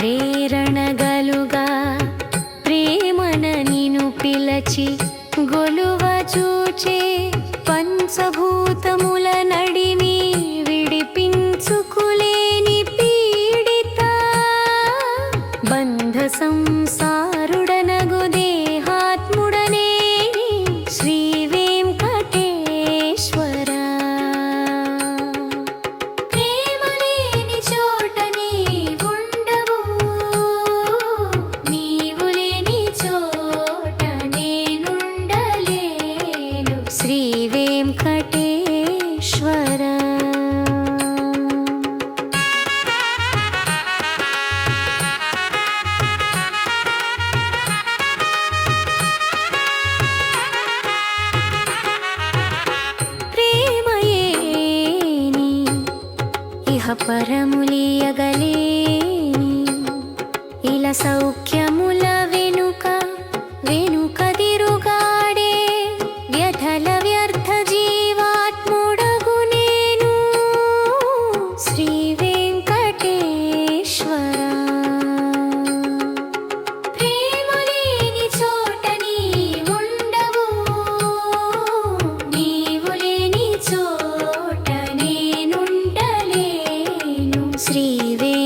ప్రేరణగలుగా ప్రేమన నిను పిలచి గొలువ చూచే పంచభూతముల నడిని విడిపించుకులేని పీడిత బంధ సంసార ఇహపరములియగలేని ఇలా సౌఖ్యముల వెనుక వెను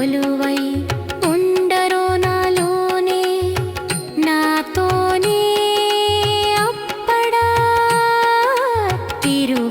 కొలువై ఉండరో నాలోనే నాతోనే అప్పడా. తిరువ